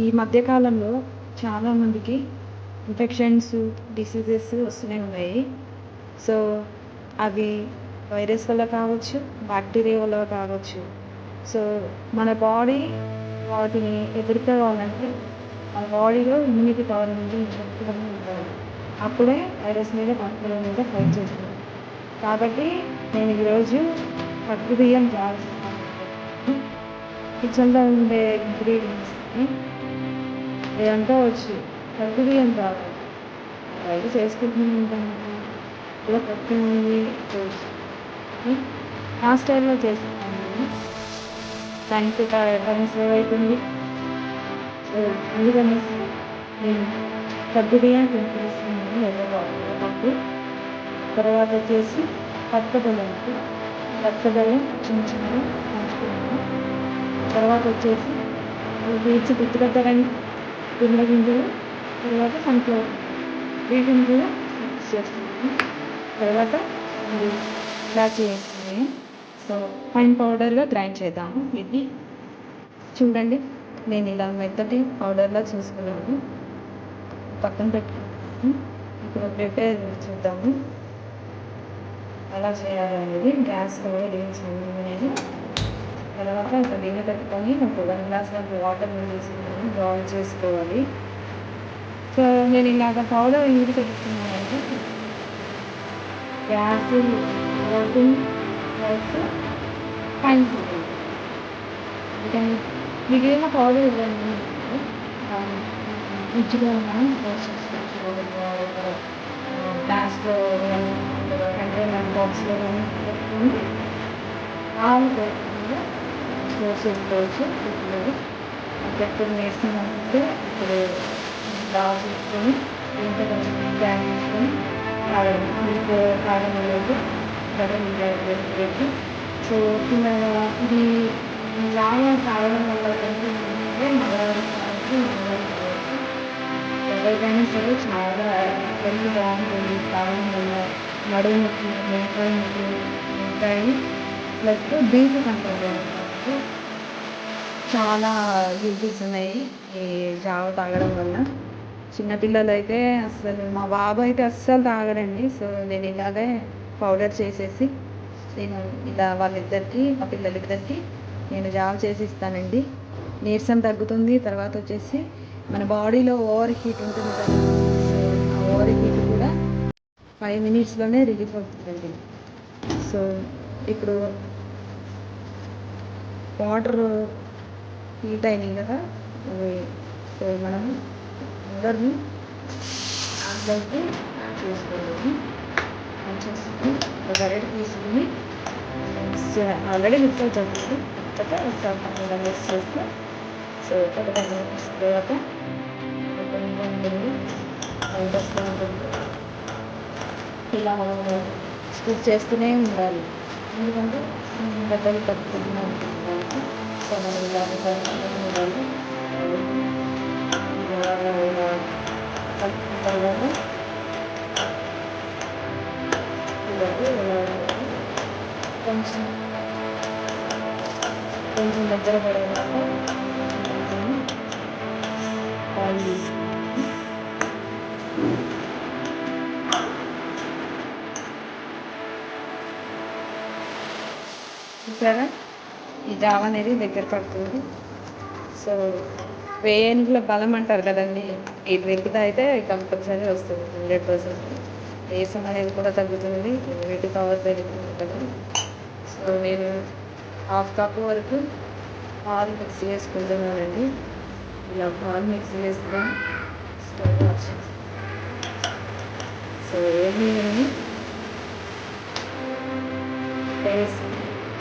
ఈ మధ్యకాలంలో చాలామందికి ఇన్ఫెక్షన్స్ డిసీజెస్ వస్తూనే ఉన్నాయి. సో అవి వైరస్ వల్ల కావచ్చు బ్యాక్టీరియా వల్ల కావచ్చు. సో మన బాడీ వాటిని ఎదుర్కోవాలంటే మన బాడీలో ఇమ్యూనిటీ పవర్ అనేది ఉంటుంది ఉండాలి. అప్పుడే వైరస్ మీద బ్యాక్టీరియా మీద ఫైట్ చేస్తుంది కాబట్టి నేను ఈరోజు పట్టు బియ్యం జాగ్రత్త కిచెన్లో ఉండే ఇంగ్రీడియంట్స్ని ఇదంతా వచ్చు పట్టు బియ్యం కావాలి బయట చేసుకుంటూ ఇలా పట్టు నా స్టైల్లో చేస్తున్నాను నేను దానికి ఎక్కడైనా సేవ్ అవుతుంది? సో అందుకనేసి నేను పట్టు బియ్యం తినిపిస్తున్నాను ఎర్రపప్పు తర్వాత వచ్చేసి పచ్చబెల్లంకి పచ్చబెల్లం చిన్న చిన్నగా పంచుకున్నాను తర్వాత వచ్చేసి బీచ్ గుర్తుపెట్టాలని పిండ గింజలు తర్వాత సన్ఫ్లవర్ వీటిని గింజలు మిక్స్ చేస్తున్నాను. తర్వాత ఇది ఇలాచి సో ఫైన్ పౌడర్గా గ్రైండ్ చేద్దాము. ఇది చూడండి నేను ఇలా మెత్తటి పౌడర్లా చూసుకున్నాను. పక్కన పెట్టుకున్నాను ఇప్పుడు ప్రిపేర్ చూద్దాము. అలా చేయాలనేది గ్యాస్ వేడి అనేది తర్వాత ఒక గిన్నె పెట్టుకొని ఒక వన్ గ్లాస్ వరకు వాటర్ తీసుకుని బాయిల్ చేసుకోవాలి. సో నేను ఇలాగ పౌడర్ ఎందుకు పెట్టుకున్నానంటే గ్యాస్ ఓటింగ్ ప్లస్ పైన మిగిలిన పౌడర్ ఇవ్వండి రుచిగా ఉన్నాను ప్రాసెస్ గ్లాస్లో కంటైనర్ బాక్స్లో కానీ పెట్టుకొని ఆలు పెట్టుకుంటే స్టోర్ చేసుకోవచ్చు ఇప్పుడు ఎప్పుడు వేస్తున్నామంటే ఇప్పుడు బాగా తీసుకొని దీంట్లో కొంచెం బ్యాగ్ తీసుకొని కారం మీకు కారం అనేది గరం పెట్టి సో ఇది లాగా కావడం వల్ల ఏంటంటే మగవారికి ఎవరికైనా సరే చాలా హెల్త్ బాగుంటుంది కావడం వల్ల నడుము నొప్పి మోకాలు నొప్పి ఉంటాయి. ప్లస్ బీపీ కంట్రోల్ అవుతుంది చాలా యూజెస్ ఉన్నాయి. ఈ జావ తాగడం వల్ల. చిన్నపిల్లలు అయితే అసలు మా బాబు అయితే అస్సలు తాగడండి సో నేను ఇలాగే పౌడర్ చేసేసి నేను ఇలా వాళ్ళిద్దరికి మా పిల్లలిద్దరికి నేను జావ చేసి ఇస్తానండి నీరసం తగ్గుతుంది తర్వాత వచ్చేసి మన బాడీలో ఓవర్ హీట్ ఉంటుంది కదా. ఆ ఓవర్ హీట్ కూడా ఫైవ్ మినిట్స్లోనే రిలీఫ్ అవుతుందండి. సో ఇప్పుడు వాటర్ హీట్ అయినాయి కదా మనం సో మనం అందరిని దాంట్లోకి చేసుకోవాలి. వచ్చేసి ఒక గరిటె తీసుకుని ఆల్రెడీ మిక్స్ అవుతుంది తర్వాత మిక్స్ చేస్తే సో తర్వాత మిక్స్ తర్వాత ఉంటుంది. ఇలా మనం స్కూప్ చేస్తూనే ఉండాలి. ఎందుకంటే పెద్దలు తప్పుకుంటూనే ఉంటుంది కాబట్టి సో మనం తర్వాత కొంచెం కొంచెం దగ్గర పడేదాకా పాలు తీసుకుని చూసారా? ఈ జావ అనేది దగ్గర పడుతుంది. సో వేయనుల బలం అంటారు కదండి. ఈ డ్రింక్ అయితే కంపల్సరీ వస్తుంది హండ్రెడ్ పర్సెంట్. నీరసం అనేది కూడా తగ్గుతుంది వెయిట్ పవర్ పెరుగుతుంది సో నేను హాఫ్ కప్ వరకు పాలు మిక్స్ చేసుకుంటున్నానండి. ఇలా పాలు మిక్స్ చేసుకుని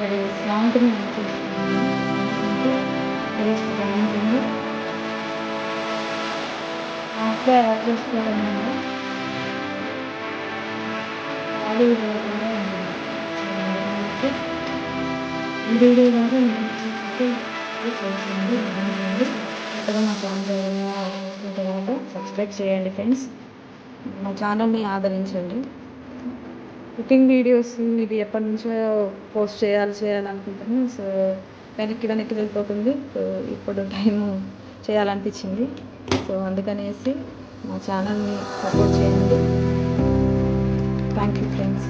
నేను రాసుకొని ఇక్కడ సాంగ్ని టేస్ట్ బాగుంటుంది ఇంట్లో యాడ్ చేసుకోవాలన్నా ఖాళీ లేకుండా ఉంది. వీడియో కూడా మీకు నచ్చితే చేయండి ఇవ్వండి కొత్తగా మా ఛానల్ ఏదైనా కనుక సబ్స్క్రైబ్ చేయండి ఫ్రెండ్స్. మా ఛానల్ని ఆదరించండి. కుకింగ్ వీడియోస్ ఇది ఎప్పటి నుంచో పోస్ట్ చేయాలి చేయాలనుకుంటున్నాను సో వెనక్కి వెనక్కి వెళ్ళిపోతుంది. సో ఇప్పుడు టైం చేయాలనిపించింది. సో అందుకనేసి మా ఛానల్ని సపోర్ట్ చేయండి. Thank you friends.